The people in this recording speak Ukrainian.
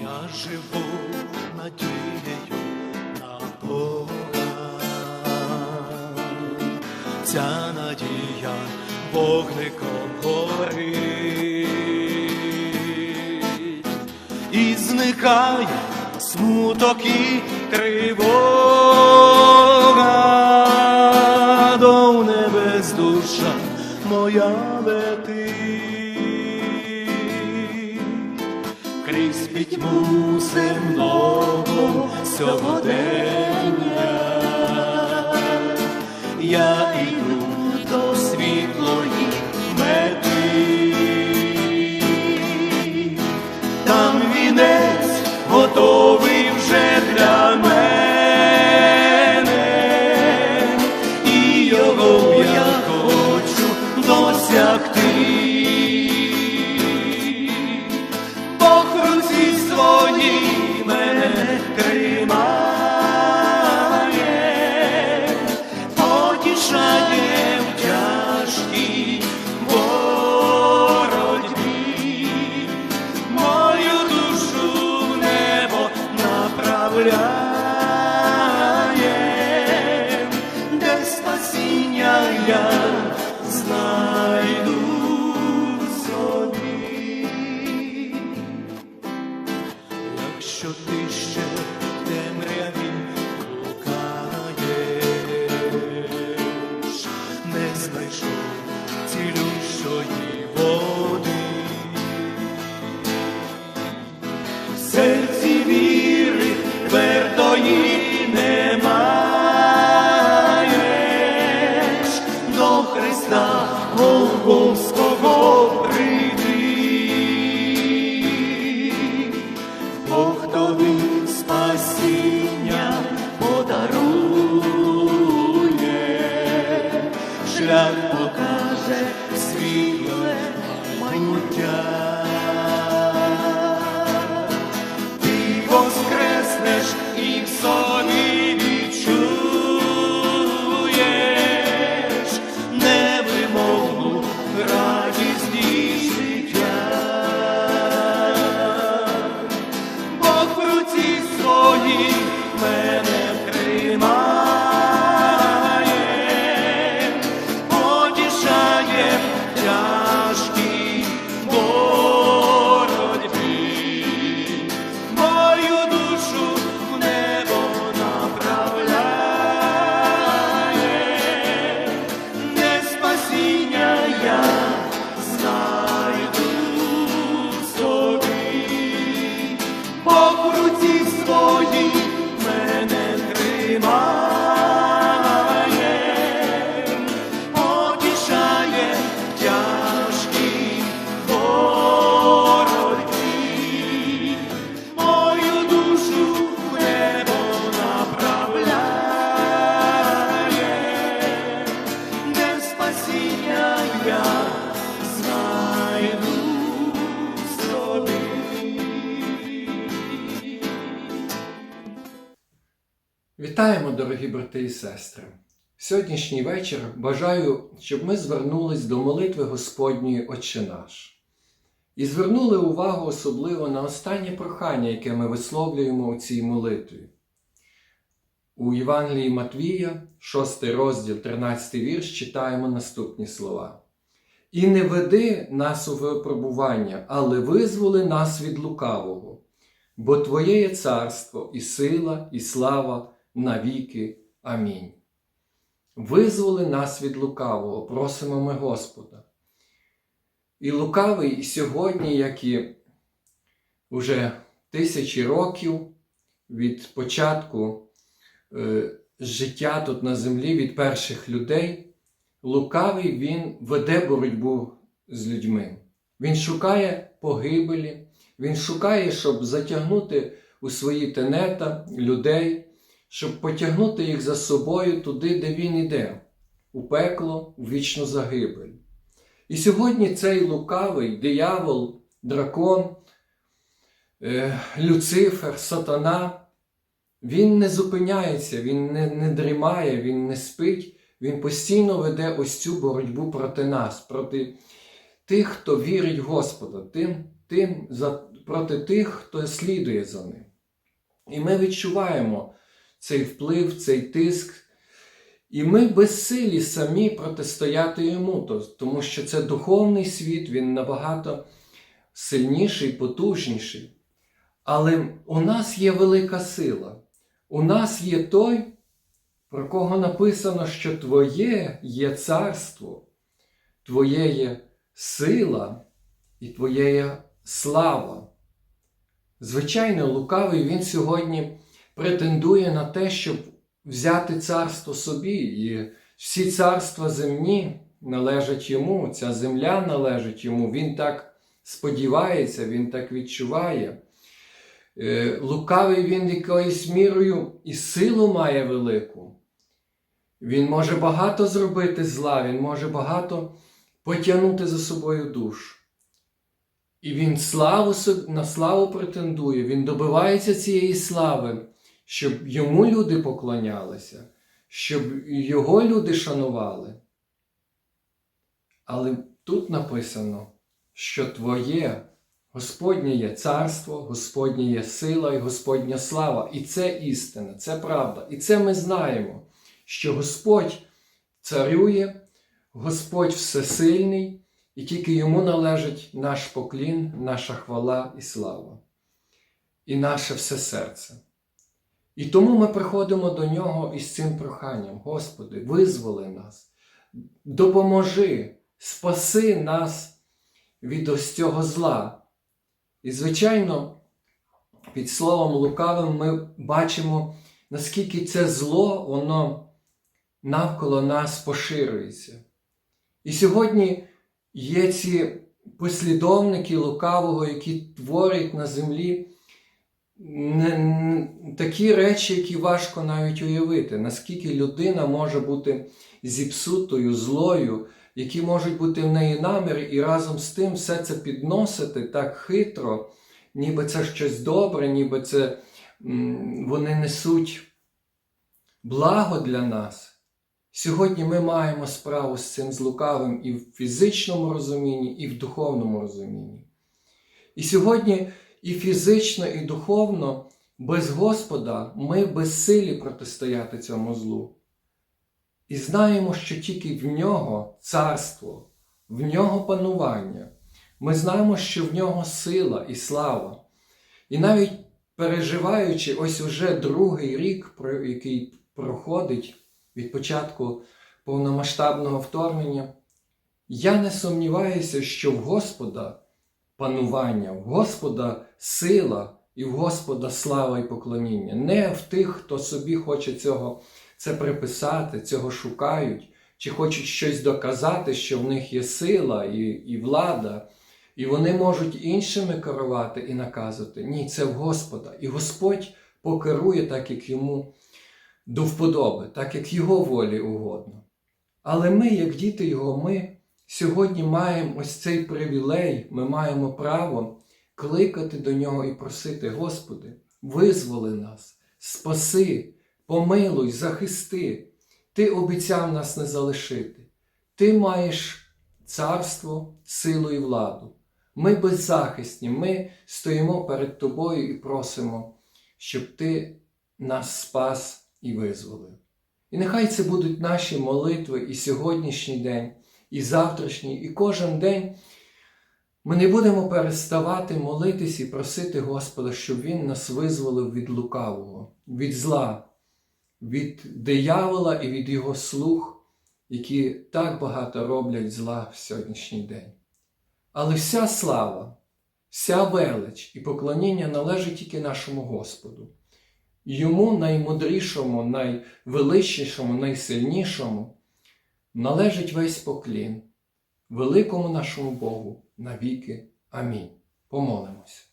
Я живу надією на Бога. Ця надія вогником горить. І зникає смуток і тривога, до небес душа моя летить пітьму земного сьогодення. Я іду love. Майбуття. Ти Вітаємо, дорогі брати і сестри! Сьогоднішній вечір бажаю, щоб ми звернулись до молитви Господньої Отче наш і звернули увагу особливо на останнє прохання, яке ми висловлюємо у цій молитві. У Євангелії Матвія, 6 розділ, 13 вірш, читаємо наступні слова. І не веди нас у випробування, але визволи нас від лукавого, бо Твоє є царство, і сила, і слава навіки. Амінь. Визволи нас від лукавого, просимо ми Господа. І лукавий сьогодні, як і уже тисячі років від початку е, життя тут на землі, від перших людей, лукавий він веде боротьбу з людьми. Він шукає погибелі, він шукає, щоб затягнути у свої тенета людей, щоб потягнути їх за собою туди, де він іде, у пекло, у вічну загибель. І сьогодні цей лукавий диявол, дракон, е, Люцифер, сатана, він не зупиняється, він не, не дрімає, він не спить, він постійно веде ось цю боротьбу проти нас, проти тих, хто вірить Господа, тим, тим за, проти тих, хто слідує за ним. І ми відчуваємо цей вплив, цей тиск. І ми безсилі самі протистояти йому, тому що це духовний світ, він набагато сильніший, потужніший. Але у нас є велика сила. У нас є той, про кого написано, що Твоє є царство, Твоє є сила і Твоє є слава. Звичайно, лукавий він сьогодні претендує на те, щоб взяти царство собі, і всі царства земні належать йому, ця земля належить йому. Він так сподівається, він так відчуває. Е, Лукавий він якоюсь мірою і силу має велику. Він може багато зробити зла, він може багато потягнути за собою душ. І він славу, на славу претендує, він добивається цієї слави, щоб йому люди поклонялися, щоб його люди шанували. Але тут написано, що Твоє Господнє є царство, Господнє є сила і Господня слава. І це істина, це правда. І це ми знаємо, що Господь царює, Господь всесильний, і тільки йому належить наш поклін, наша хвала і слава, і наше все серце. І тому ми приходимо до нього із цим проханням: Господи, визволи нас, допоможи, спаси нас від ось цього зла. І, звичайно, під словом лукавим ми бачимо, наскільки це зло, воно навколо нас поширюється. І сьогодні є ці послідовники лукавого, які творять на землі не- такі речі, які важко навіть уявити, наскільки людина може бути зіпсутою, злою, які можуть бути в неї наміри, і разом з тим все це підносити так хитро, ніби це щось добре, ніби це вони несуть благо для нас. Сьогодні ми маємо справу з цим злукавим і в фізичному розумінні, і в духовному розумінні. І сьогодні і фізично, і духовно без Господа ми безсилі протистояти цьому злу. І знаємо, що тільки в нього царство, в нього панування. Ми знаємо, що в нього сила і слава. І навіть переживаючи ось уже другий рік, який проходить від початку повномасштабного вторгнення, я не сумніваюся, що в Господа панування, в Господа сила і в Господа слава і поклоніння. Не в тих, хто собі хоче цього це приписати, цього шукають, чи хочуть щось доказати, що в них є сила і, і влада, і вони можуть іншими керувати і наказувати. Ні, це в Господа. І Господь покерує так, як йому до вподоби, так як його волі угодно. Але ми, як діти Його, ми сьогодні маємо ось цей привілей, ми маємо право кликати до нього і просити, Господи, визволи нас, спаси, помилуй, захисти. Ти обіцяв нас не залишити. Ти маєш царство, силу і владу. Ми беззахисні, ми стоїмо перед тобою і просимо, щоб ти нас спас і визволив. І нехай це будуть наші молитви і сьогоднішній день, і завтрашній, і кожен день. Ми не будемо переставати молитись і просити Господа, щоб Він нас визволив від лукавого, від зла, від диявола і від його слуг, які так багато роблять зла в сьогоднішній день. Але вся слава, вся велич і поклоніння належить тільки нашому Господу. Йому наймудрішому, найвеличнішому, найсильнішому належить весь поклін, великому нашому Богу навіки. Амінь. Помолимось.